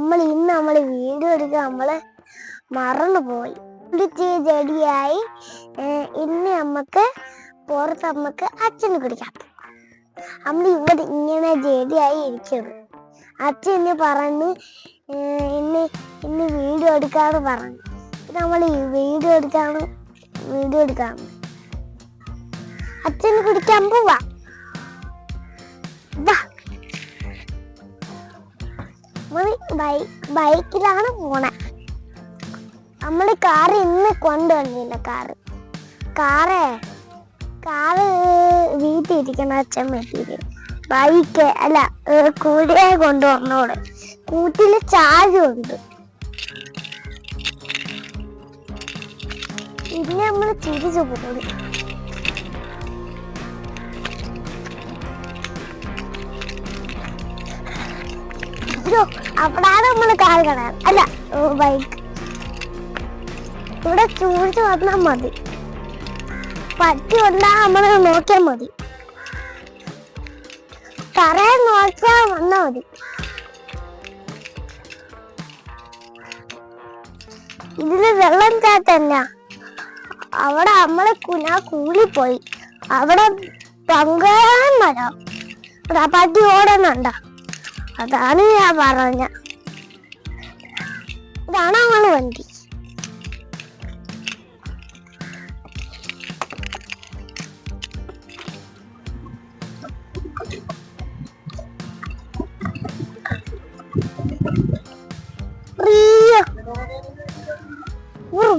നമ്മൾ ഇന്ന് നമ്മൾ വീഡിയോ എടുക്കാൻ നമ്മൾ മറന്നുപോയി ചെടിയായി ഇന്ന് നമുക്ക് പുറത്ത് നമുക്ക് അച്ഛന് കുടിക്കാം നമ്മൾ ഇവിടെ ഇങ്ങനെ ചെടിയായി ഇരിക്കുന്നു. അച്ഛൻ ഇന്ന് പറഞ്ഞ് ഇന്ന് ഇന്ന് വീഡിയോ എടുക്കാന്ന് പറഞ്ഞു. നമ്മൾ വീഡിയോ എടുക്കാണ് വീഡിയോ എടുക്കാണ് അച്ഛന് കുടിക്കാൻ പോവാ. ബൈക്കിലാണ് പോണേ. നമ്മൾ കാർ ഇന്ന് കൊണ്ടുവന്നില്ല കാറ്. കാറേ കാറ് വീട്ടിൽ ഇരിക്കണ അച്ഛൻ പറ്റിയിട്ട് ബൈക്ക് അല്ല കൂടെ കൊണ്ടുവന്നോട് കൂട്ടിൽ ചാരുണ്ട് പിന്നെ നമ്മൾ തിരിച്ചു പോകും അയ്യോ അവിടാണ് നമ്മൾ കാർ കാണാൻ അല്ല ബൈക്ക് ഇവിടെ ചൂടിച്ച് വന്നാൽ മതി. പറ്റി വന്നാ നമ്മൾ നോക്കിയാൽ മതി. തറയെ നോക്കിയാൽ വന്നാ മതി. ഇതിൽ വെള്ളം ചാത്തല്ല അവിടെ നമ്മളെ കുനാ കൂലിപ്പോയി അവിടെ പങ്കാൻ മരം. പട്ടി ഓടുന്നുണ്ടോ? അതാണ് ഞാൻ പറഞ്ഞ ഇതാണ് അവൾ വണ്ടി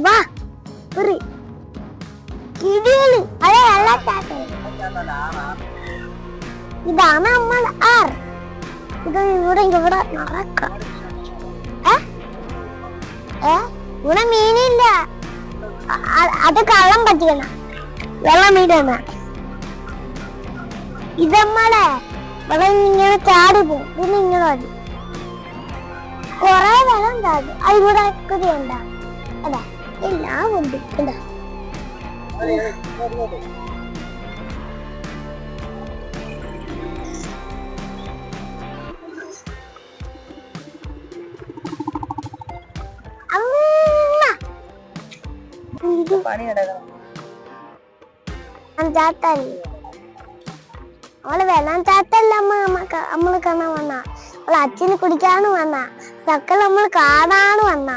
വാ. കിടികൾ. അതെ, വെള്ളച്ചാട്ടം. ഇതാണ് നമ്മൾ ആർ ഇത് ഇവിടെ ഇവിടെ? ഏ? ഇവിടെ മീനില്ല അത് കള്ളം പറ്റിക്കണ വെള്ള മീനാണ് ഇതമ്മളെ ഇവിടെ ഇങ്ങനെ ചാടി പോകും പിന്നെ ഇങ്ങനെ മതി കൊറേ വെള്ളം ചാടും അത് ഇവിടെ ഒക്കെ ഉണ്ടാ അതാ എല്ലാം ഉണ്ട് എന്താ പണി കിടക്കണം ചാത്തല്ലേ അവൾ വെള്ളം ചാത്തല്ല അമ്മ? നമ്മൾ കാണാൻ വന്ന. അവൾ അച്ഛന് കുടിക്കാണ് വന്ന. ചക്ക നമ്മൾ കാണാണ് വന്ന.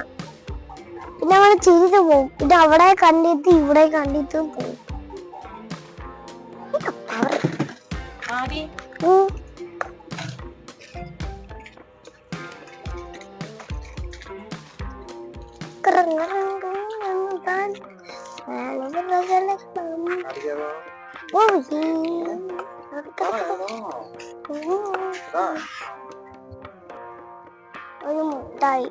പിന്നെ അവൾ ചിരിച്ചു പോകും പിന്നെ അവിടെ കണ്ടിട്ട് ഇവിടെ കണ്ടിട്ടും പോകും ഒരു മുട്ടായി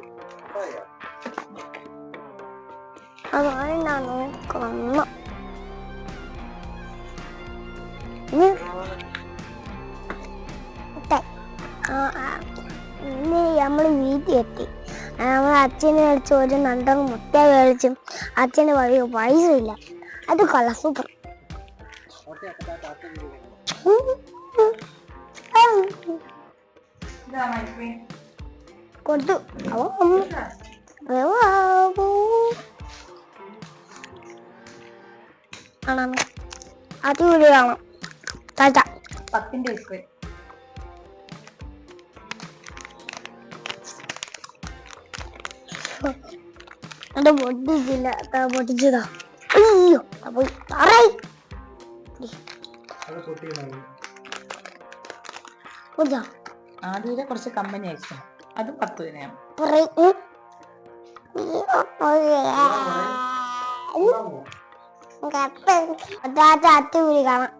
അതാണ് ഞാൻ നോക്കുന്നു ഉം. മുട്ടായി നമ്മൾ വീട്ടിൽ എത്തി നമ്മൾ അച്ഛനെ മേടിച്ച് ഒരു നണ്ടൻ മുട്ട മേടിച്ചും അച്ഛന് പൈസ ഇല്ല അത് കൊള്ളാം സൂപ്പർ കൊടുത്തു. കാണാം. അടിപൊളി കാണാം. താറ്റ പത്തിന്റെ എന്റെ പൊട്ടിച്ചില്ല അതാ പൊട്ടിച്ചതാ അയ്യോ അപ്പൊ പറയ ആദിയിലെ കുറച്ച് കമ്പനി അയച്ചു അത് പത്ത് തന്നെയാണ് താറ്റ അടിപൊളി കാണാം.